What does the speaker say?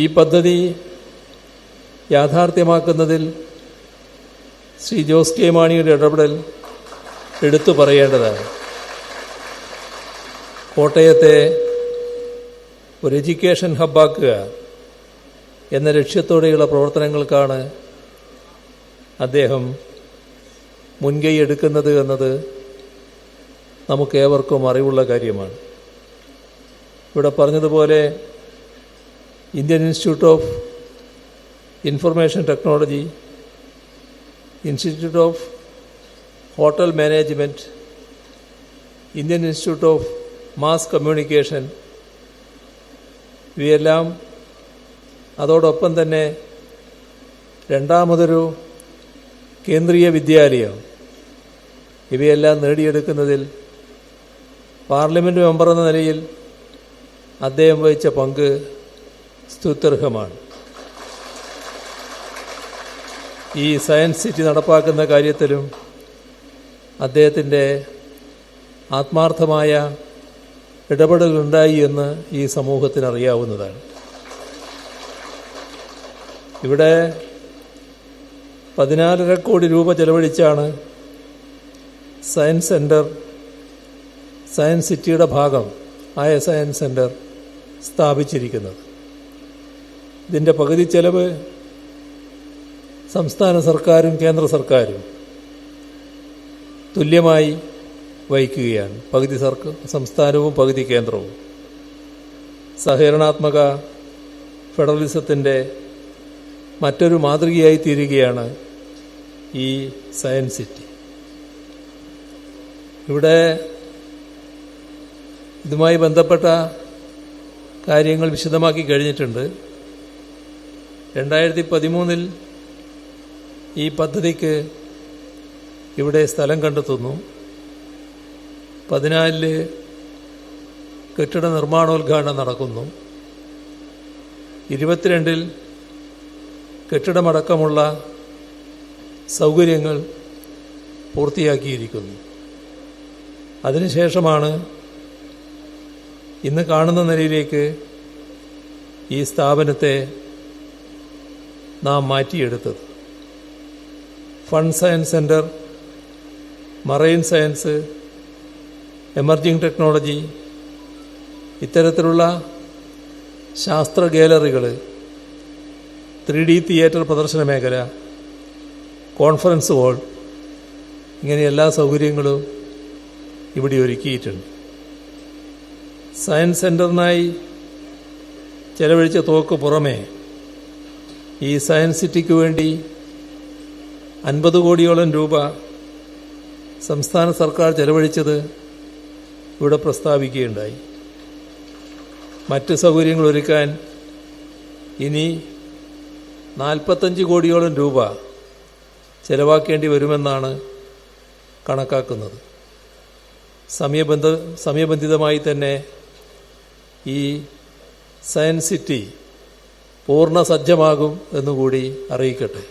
ഈ പദ്ധതി യാഥാർത്ഥ്യമാക്കുന്നതിൽ ശ്രീ ജോസ് കെ മാണിയുടെ ഇടപെടൽ എടുത്തു പറയേണ്ടതാണ്. കോട്ടയത്തെ ഒരു എഡ്യൂക്കേഷൻ ഹബ്ബാക്കുക എന്ന ലക്ഷ്യത്തോടെയുള്ള പ്രവർത്തനങ്ങൾക്കാണ് അദ്ദേഹം മുൻകൈ എടുക്കുന്നത് എന്നത് നമുക്കേവർക്കും അറിവുള്ള കാര്യമാണ്. ഇവിടെ പറഞ്ഞതുപോലെ Indian Institute of Information Technology Institute of Hotel Management Indian Institute of Mass Communication ഇവയെല്ലാം അതോടൊപ്പം തന്നെ രണ്ടാമതൊരു കേന്ദ്രീയ വിദ്യാലയം. ഇവയെല്ലാം നേടിയെടുക്കുന്നതിൽ പാർലമെന്റ് മെമ്പർ എന്ന നിലയിൽ അദ്ദേഹം വഹിച്ച പങ്ക് സ്തുത്യർഹമാണ്. ഈ സയൻസ് സിറ്റി നടപ്പാക്കുന്ന കാര്യത്തിലും അദ്ദേഹത്തിന്റെ ആത്മാർത്ഥമായ ഇടപെടലുണ്ടായി എന്ന് ഈ സമൂഹത്തിന് അറിയാവുന്നതാണ്. ഇവിടെ പതിനാലര കോടി രൂപ ചെലവഴിച്ചാണ് സയൻസ് സെന്റർ സയൻസ് സിറ്റിയുടെ ഭാഗം ആയ സയൻസ് സെന്റർ സ്ഥാപിച്ചിരിക്കുന്നത്. ഇതിന്റെ പകുതി ചെലവ് സംസ്ഥാന സർക്കാരും കേന്ദ്ര സർക്കാരും തുല്യമായി വഹിക്കുകയാണ്. പകുതി സർക്കാർ സംസ്ഥാനവും പകുതി കേന്ദ്രവും. സഹകരണാത്മക ഫെഡറലിസത്തിന്റെ മറ്റൊരു മാതൃകയായി തീരുകയാണ് ഈ സയൻസ് സിറ്റി. ഇവിടെ ഇതുമായി ബന്ധപ്പെട്ട കാര്യങ്ങൾ വിശദമാക്കി കഴിഞ്ഞിട്ടുണ്ട്. രണ്ടായിരത്തി പതിമൂന്നിൽ ഈ പദ്ധതിക്ക് ഇവിടെ സ്ഥലം കണ്ടെത്തുന്നു. പതിനാലിൽ കെട്ടിട നിർമ്മാണോദ്ഘാടനം നടക്കുന്നു. ഇരുപത്തിരണ്ടിൽ കെട്ടിടമടക്കമുള്ള സൗകര്യങ്ങൾ പൂർത്തിയാക്കിയിരിക്കുന്നു. അതിനുശേഷമാണ് ഇന്ന് കാണുന്ന നിലയിലേക്ക് ഈ സ്ഥാപനത്തെ നാം മാറ്റിയെടുത്തത്. Fun science centre marine science emerging technology ഇത്തരത്തിലുള്ള ശാസ്ത്ര ഗാലറികൾ ത്രീ ഡി തിയേറ്റർ പ്രദർശന മേഖല കോൺഫറൻസ് ഹാൾ ഇങ്ങനെ എല്ലാ സൗകര്യങ്ങളും ഇവിടെ ഒരുക്കിയിട്ടുണ്ട്. സയൻസ് സെന്ററിനായി ചെലവഴിച്ച തോക്ക് പുറമേ ഈ സയൻസ് സിറ്റിക്ക് വേണ്ടി അൻപത് കോടിയോളം രൂപ സംസ്ഥാന സർക്കാർ ചെലവഴിച്ചത് ഇവിടെ പ്രസ്താവിക്കുകയുണ്ടായി. മറ്റ് സൗകര്യങ്ങൾ ഒരുക്കാൻ ഇനി നാൽപ്പത്തഞ്ച് കോടിയോളം രൂപ ചെലവാക്കേണ്ടി വരുമെന്നാണ് കണക്കാക്കുന്നത്. സമയബന്ധ സമയബന്ധിതമായി തന്നെ ഈ സയൻസ് സിറ്റി പൂർണ സജ്ജമാകും എന്നുകൂടി അറിയിക്കട്ടെ.